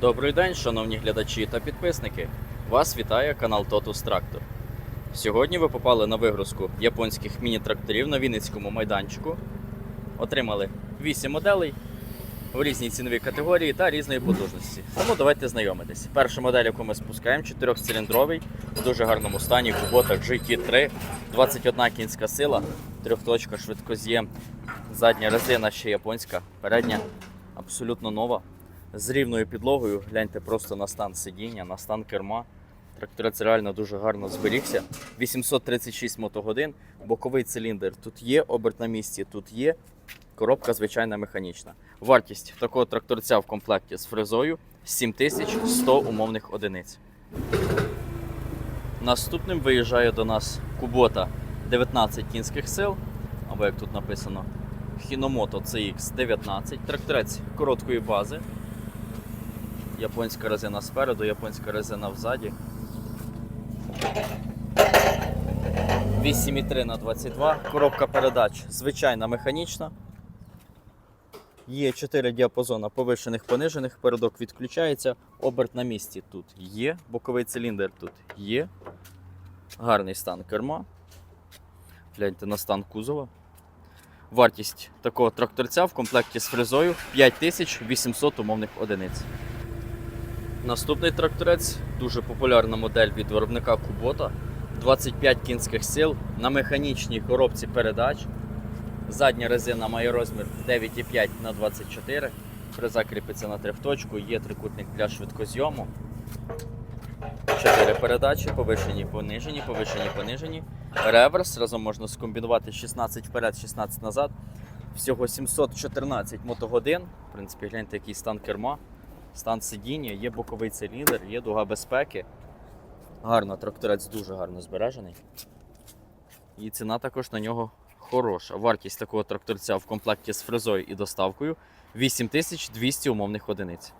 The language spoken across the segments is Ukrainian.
Добрий день, шановні глядачі та підписники. Вас вітає канал Totus Tractor. Сьогодні ви попали на вигрузку японських міні-тракторів на Вінницькому майданчику. Отримали 8 моделей в різній ціновій категорії та різної потужності. Тому давайте знайомитись. Перша модель, яку ми спускаємо, 4-циліндровий, в дуже гарному стані, в куботах GT3, 21 кінська сила, трьохточка, швидкоз'єм, задня резина ще японська, передня абсолютно нова. З рівною підлогою, гляньте просто на стан сидіння, на стан керма. Тракторець реально дуже гарно зберігся. 836 мотогодин, боковий циліндр тут є, оберт на місці тут є. Коробка звичайна механічна. Вартість такого тракторця в комплекті з фрезою 7100 умовних одиниць. Наступним виїжджає до нас Кубота 19 кінських сил, або як тут написано, Hinomoto CX19, тракторець короткої бази. Японська резина спереду, японська резина взаді. 8,3 на 22. Коробка передач звичайна механічна. Є 4 діапазона повишених понижених, передок відключається, оберт на місці тут є, боковий циліндр тут є. Гарний стан керма. Гляньте на стан кузова. Вартість такого тракторця в комплекті з фрезою 5800 умовних одиниць. Наступний тракторець дуже популярна модель від виробника Кубота. 25 кінських сил на механічній коробці передач. Задня резина має розмір 9,5 на 24. Фреза кріпиться на трьохточку, є трикутник для швидкозйому. 4 передачі, повишені, понижені, повишені, понижені. Реверс разом можна скомбінувати 16 вперед, 16 назад. Всього 714 мотогодин. В принципі, гляньте, який стан керма, стан сидіння, є боковий циліндр, є дуга безпеки. Гарно, тракторець дуже гарно збережений. І ціна також на нього хороша. Вартість такого тракторця в комплекті з фрезою і доставкою 8200 умовних одиниць.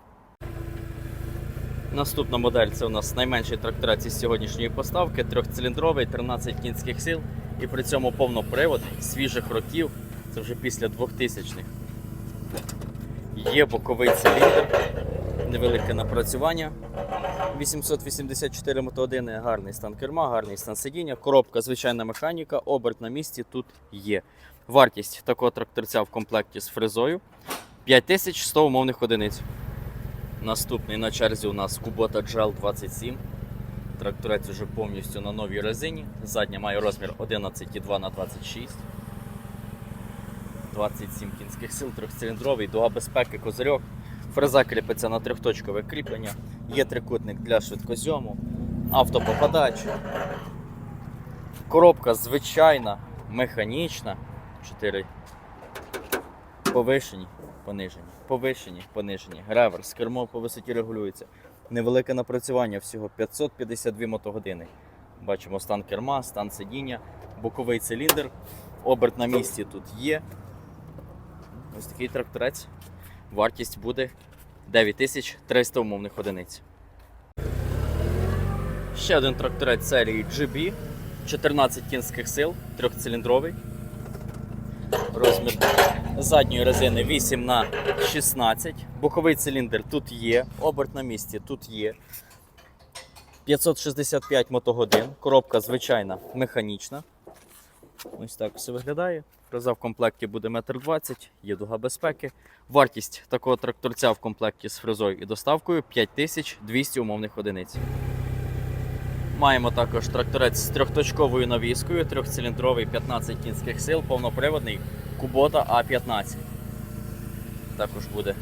Наступна модель це у нас найменший тракторець із сьогоднішньої поставки, трьохциліндровий, 13 кінських сил і при цьому повнопривод свіжих років. Це вже після 2000-х. Є боковий циліндр, невелике напрацювання. 884 мотогодини, гарний стан керма, гарний стан сидіння, коробка, звичайна механіка, оберт на місці тут є. Вартість такого тракторця в комплекті з фрезою 5100 умовних одиниць. Наступний на черзі у нас Kubota GL 27. Тракторець вже повністю на новій резині. Задня має розмір 11,2 на 26. 27 кінських сил, трьохциліндровий, дуга безпеки, козирьок. Фреза кріпиться на трьохточкове кріплення. Є трикутник для швидкозйому, автопопадач. Коробка звичайна, механічна. 4 повишені, понижені, повишені, понижені. Реверс, кермо по висоті регулюється. Невелике напрацювання, всього 552 мотогодини. Бачимо стан керма, стан сидіння, боковий циліндр, оберт на місці тут є. Ось такий тракторець. Вартість буде 9300 умовних одиниць. Ще один тракторець серії GB. 14 кінських сил, трьохциліндровий. Розмір задньої резини 8 на 16. Боковий циліндр тут є, оберт на місці тут є. 565 мотогодин. Коробка звичайна механічна. Ось так все виглядає. Фреза в комплекті буде 1,20 м, є дуга безпеки. Вартість такого тракторця в комплекті з фрезою і доставкою 5200 умовних одиниць. Маємо також тракторець з трьохточковою навіскою, трьохциліндровий 15 кінських сил, повноприводний Kubota А15. Також буде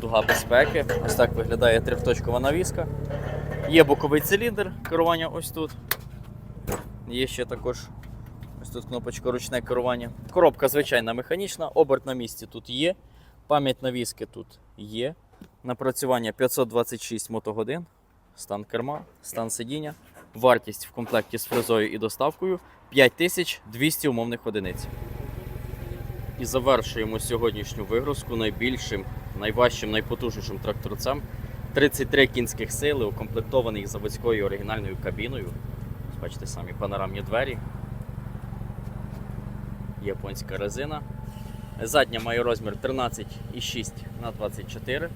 дуга безпеки. Ось так виглядає трьохточкова навіска. Є боковий циліндр, керування ось тут. Є ще також ось тут кнопочка ручне керування. Коробка звичайна механічна, оберт на місці тут є. Пам'ять навіски тут є. Напрацювання 526 мотогодин, стан керма, стан сидіння. Вартість в комплекті з фрезою і доставкою 5200 умовних одиниць. І завершуємо сьогоднішню вигрузку найбільшим, найважчим, найпотужнішим тракторцем. 33 кінських сили, укомплектований заводською оригінальною кабіною. Бачите самі панорамні двері. Японська резина. Задня має розмір 13,6 на 24.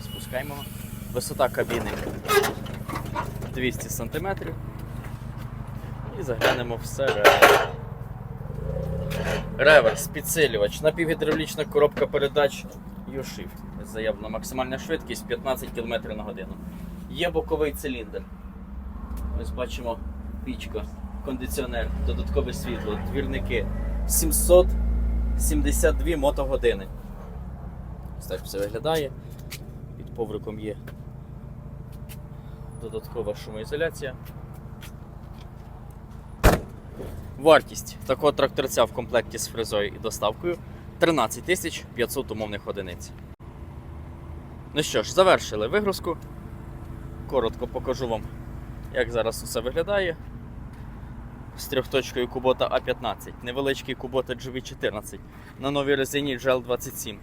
Запускаємо. його. Висота кабіни 200 см. І заглянемо всередину. Реверс, підсилювач, напівгідравлічна коробка передач U-Shift. Заявлена максимальна швидкість 15 км на годину. Є боковий циліндр. Ось бачимо пічка, кондиціонер, додаткове світло, двірники. 772 мотогодини. Ось так все виглядає. Під повриком є додаткова шумоізоляція. Вартість такого тракторця в комплекті з фрезою і доставкою 13 500 умовних одиниць. Ну що ж, завершили вигрузку. Коротко покажу вам, як зараз усе виглядає. З трьохточкою Kubota A15, невеличкий Kubota GV14 на новій резині GL27.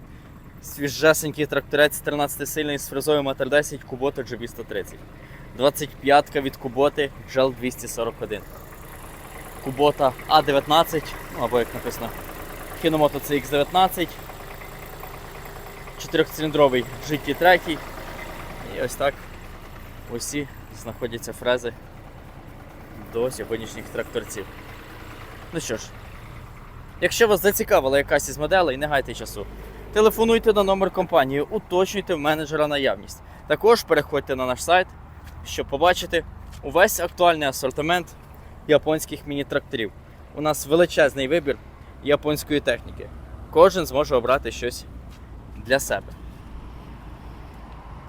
Свіжесенький тракторець 13-сильний з фрезою Mater 10 Kubota GV130. 25-ка від Kubota GL241. Kubota A19, ну або як написано, Hinomoto CX19, 4-циліндровий GT3. І ось так усі знаходяться фрези до сьогоднішніх тракторців. Ну що ж, якщо вас зацікавила якась із моделей, не гайте часу. Телефонуйте на номер компанії, уточнюйте в менеджера наявність. Також переходьте на наш сайт, щоб побачити увесь актуальний асортимент японських міні-тракторів. У нас величезний вибір японської техніки. Кожен зможе обрати щось для себе.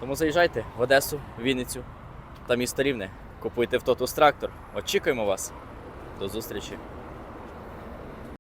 Тому заїжджайте в Одесу, Вінницю та місто Рівне. Купуйте в Totus трактор. Очікуємо вас. До зустрічі!